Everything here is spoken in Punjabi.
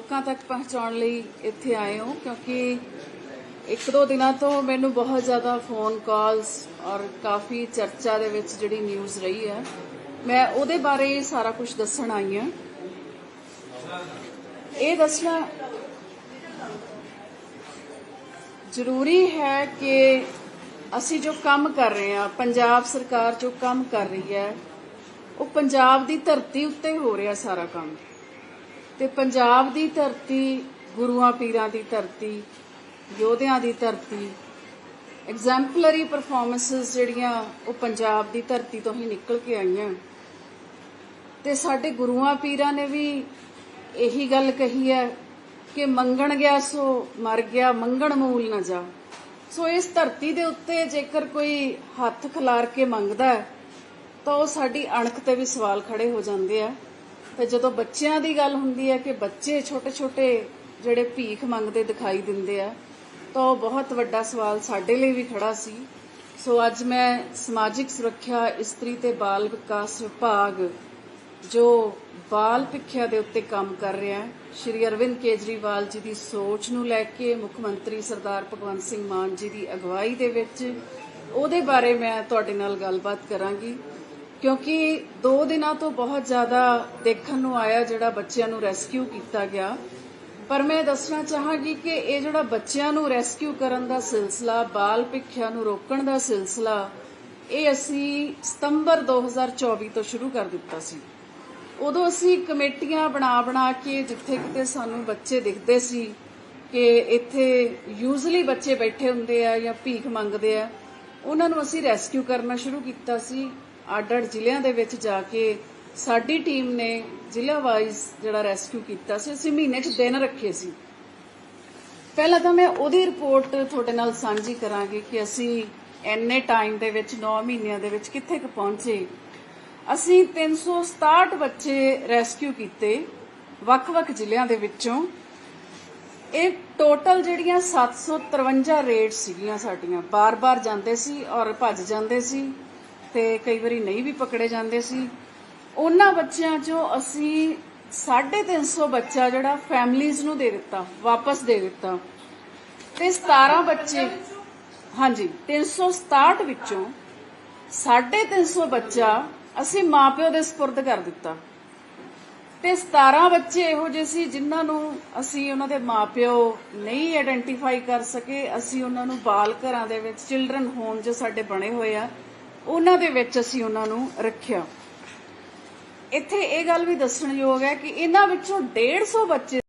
ਲੋਕਾਂ ਤੱਕ ਪਹੁੰਚਾਉਣ ਲਈ ਇੱਥੇ ਆਏ ਹੋ, ਕਿਉਂਕਿ ਇੱਕ ਦੋ ਦਿਨਾਂ ਤੋਂ ਮੈਨੂੰ ਬਹੁਤ ਜ਼ਿਆਦਾ ਫੋਨ ਕਾਲਸ ਔਰ ਕਾਫੀ ਚਰਚਾ ਦੇ ਵਿੱਚ ਜਿਹੜੀ ਨਿਊਜ਼ ਰਹੀ ਹੈ। ਮੈਂ ਉਹਦੇ ਬਾਰੇ ਸਾਰਾ ਕੁਝ ਦੱਸਣ ਆਈ ਹਾਂ। ਇਹ ਦੱਸਣਾ ਜ਼ਰੂਰੀ ਹੈ ਕਿ ਅਸੀਂ ਜੋ ਕੰਮ ਕਰ ਰਹੇ ਹਾਂ, ਪੰਜਾਬ ਸਰਕਾਰ ਜੋ ਕੰਮ ਕਰ ਰਹੀ ਹੈ, ਉਹ ਪੰਜਾਬ ਦੀ ਧਰਤੀ ਉੱਤੇ ਹੋ ਰਿਹਾ ਸਾਰਾ ਕੰਮ। ਤੇ ਪੰਜਾਬ ਦੀ ਧਰਤੀ, ਗੁਰੂਆਂ ਪੀਰਾਂ ਦੀ ਧਰਤੀ, ਯੋਧਿਆਂ ਦੀ ਧਰਤੀ ਐਗਜ਼ੈਂਪਲਰੀ ਪਰਫਾਰਮੈਂਸਸ ਜਿਹੜੀਆਂ ਉਹ ਪੰਜਾਬ ਦੀ ਧਰਤੀ ਤੋਂ ਹੀ ਨਿਕਲ ਕੇ ਆਈਆਂ। ਤੇ ਸਾਡੇ ਗੁਰੂਆਂ ਪੀਰਾਂ ਨੇ ਵੀ ਇਹੀ ਗੱਲ ਕਹੀ ਹੈ ਕਿ ਮੰਗਣ ਗਿਆ ਸੋ ਮਰ ਗਿਆ, ਮੰਗਣ ਮੂਲ ਨਾ ਜਾ। ਸੋ ਇਸ ਧਰਤੀ ਦੇ ਉੱਤੇ ਜੇਕਰ ਕੋਈ ਹੱਥ ਖਿਲਾਰ ਕੇ ਮੰਗਦਾ ਤਾਂ ਉਹ ਸਾਡੀ ਅਣਖ ਤੇ ਵੀ ਸਵਾਲ ਖੜੇ ਹੋ ਜਾਂਦੇ ਆ। ਤੇ ਜਦੋਂ ਬੱਚਿਆਂ ਦੀ ਗੱਲ ਹੁੰਦੀ ਹੈ ਕਿ ਬੱਚੇ ਛੋਟੇ-ਛੋਟੇ ਜਿਹੜੇ ਭੀਖ ਮੰਗਦੇ ਦਿਖਾਈ ਦਿੰਦੇ ਆ, ਤਾਂ ਉਹ ਬਹੁਤ ਵੱਡਾ ਸਵਾਲ ਸਾਡੇ ਲਈ ਵੀ ਖੜਾ ਸੀ। ਸੋ ਅੱਜ ਮੈਂ ਸਮਾਜਿਕ ਸੁਰੱਖਿਆ, ਇਸਤਰੀ ਤੇ ਬਾਲ ਵਿਕਾਸ ਵਿਭਾਗ, ਜੋ ਬਾਲ ਭਿੱਖਿਆ ਦੇ ਉੱਤੇ ਕੰਮ ਕਰ ਰਿਹਾ ਹੈ, ਸ਼੍ਰੀ ਅਰਵਿੰਦ ਕੇਜਰੀਵਾਲ ਜੀ ਦੀ ਸੋਚ ਨੂੰ ਲੈ ਕੇ, ਮੁੱਖ ਮੰਤਰੀ ਸਰਦਾਰ ਭਗਵੰਤ ਸਿੰਘ ਮਾਨ ਜੀ ਦੀ ਅਗਵਾਈ ਦੇ ਵਿੱਚ, ਉਹਦੇ ਬਾਰੇ ਮੈਂ ਤੁਹਾਡੇ ਨਾਲ ਗੱਲਬਾਤ ਕਰਾਂਗੀ। ਕਿਉਂਕਿ 2 ਦਿਨਾਂ ਤੋਂ ਬਹੁਤ ਜ਼ਿਆਦਾ ਦੇਖਣ ਨੂੰ ਆਇਆ ਜਿਹੜਾ ਬੱਚਿਆਂ ਨੂੰ ਰੈਸਕਿਊ ਕੀਤਾ ਗਿਆ। ਪਰ ਮੈਂ ਦੱਸਣਾ ਚਾਹਾਂਗੀ ਕਿ ਇਹ ਜਿਹੜਾ ਬੱਚਿਆਂ ਨੂੰ ਰੈਸਕਿਊ ਕਰਨ ਦਾ ਸਿਲਸਿਲਾ, ਬਾਲ ਭਿੱਖਿਆ ਨੂੰ ਰੋਕਣ ਦਾ ਸਿਲਸਿਲਾ, ਇਹ ਅਸੀਂ ਸਤੰਬਰ 2024 ਤੋਂ ਸ਼ੁਰੂ ਕਰ ਦਿੱਤਾ ਸੀ। ਉਦੋਂ ਅਸੀਂ ਕਮੇਟੀਆਂ ਬਣਾ ਬਣਾ ਕੇ ਜਿੱਥੇ ਕਿਤੇ ਸਾਨੂੰ ਬੱਚੇ ਦਿਖਦੇ ਸੀ ਕਿ ਇੱਥੇ ਯੂਜ਼ਲੀ ਬੱਚੇ ਬੈਠੇ ਹੁੰਦੇ ਆ ਜਾਂ ਭੀਖ ਮੰਗਦੇ ਆ, ਉਹਨਾਂ ਨੂੰ ਅਸੀਂ ਰੈਸਕਿਊ ਕਰਨਾ ਸ਼ੁਰੂ ਕੀਤਾ ਸੀ। ਅੱਡ-ਅੱਡ ਜ਼ਿਲ੍ਹਿਆਂ ਦੇ ਵਿੱਚ ਜਾ ਕੇ ਸਾਡੀ ਟੀਮ ਨੇ ਜ਼ਿਲ੍ਹਾ ਵਾਈਜ਼ ਜਿਹੜਾ ਰੈਸਕਿਊ ਕੀਤਾ ਸੀ, ਅਸੀਂ ਮਹੀਨੇ 'ਚ ਦਿਨ ਰੱਖੇ ਸੀ। ਪਹਿਲਾਂ ਤਾਂ ਮੈਂ ਉਹਦੀ ਰਿਪੋਰਟ ਤੁਹਾਡੇ ਨਾਲ ਸਾਂਝੀ ਕਰਾਂਗੀ ਕਿ ਅਸੀਂ ਐਨੇ ਟਾਈਮ ਦੇ ਵਿੱਚ 9 ਮਹੀਨਿਆਂ ਦੇ ਵਿੱਚ ਕਿੱਥੇ ਕੁ ਪਹੁੰਚੇ। ਅਸੀਂ 367 ਬੱਚੇ ਰੈਸਕਿਊ ਕੀਤੇ ਵੱਖ-ਵੱਖ ਜ਼ਿਲ੍ਹਿਆਂ ਦੇ ਵਿੱਚੋਂ। ਇਹ ਟੋਟਲ ਜਿਹੜੀਆਂ 753 ਰੇਡ ਸੀਗੀਆਂ ਸਾਡੀਆਂ। ਬਾਰ-ਬਾਰ ਜਾਂਦੇ ਸੀ ਔਰ ਭੱਜ ਜਾਂਦੇ ਸੀ। ਤੇ ਕਈ ਵਾਰੀ ਨਹੀਂ ਵੀ ਪਕੜੇ ਜਾਂਦੇ ਸੀ। ਉਹਨਾਂ ਬੱਚਿਆਂ 'ਚੋਂ ਅਸੀਂ 350 ਬੱਚਾ ਜਿਹੜਾ ਫੈਮਲੀਆਂ ਨੂੰ ਦੇ ਦਿੱਤਾ ਵਾਪਸ ਦੇ ਦਿੱਤਾ। ਤੇ 17 ਬੱਚੇ ਹਾਂਜੀ 367 ਵਿੱਚੋਂ 350 ਬੱਚਾ ਅਸੀਂ ਮਾਪਿਓ ਦੇ ਸਪੁਰਦ ਕਰ ਦਿੱਤਾ। ਤੇ 17 ਬੱਚੇ ਇਹੋ ਜਿਹੇ ਸੀ ਜਿਨ੍ਹਾਂ ਨੂੰ ਅਸੀਂ ਉਹਨਾਂ ਦੇ ਮਾਪਿਓ ਨਹੀਂ ਆਇਡੈਂਟੀਫਾਈ ਕਰ ਸਕੇ। ਅਸੀਂ ਉਹਨਾਂ ਨੂੰ ਬਾਲ ਘਰਾਂ ਦੇ ਵਿੱਚ ਚਿਲਡਰਨ ਹੋਮ ਜੋ ਸਾਡੇ ਬਣੇ ਹੋਏ ਆ। ਉਹਨਾਂ ਦੇ ਵਿੱਚ ਅਸੀਂ ਉਹਨਾਂ ਨੂੰ ਰੱਖਿਆ। ਇੱਥੇ ਇਹ ਗੱਲ ਵੀ ਦੱਸਣਯੋਗ ਹੈ ਕਿ ਇਹਨਾਂ ਵਿੱਚੋਂ 150 ਬੱਚੇ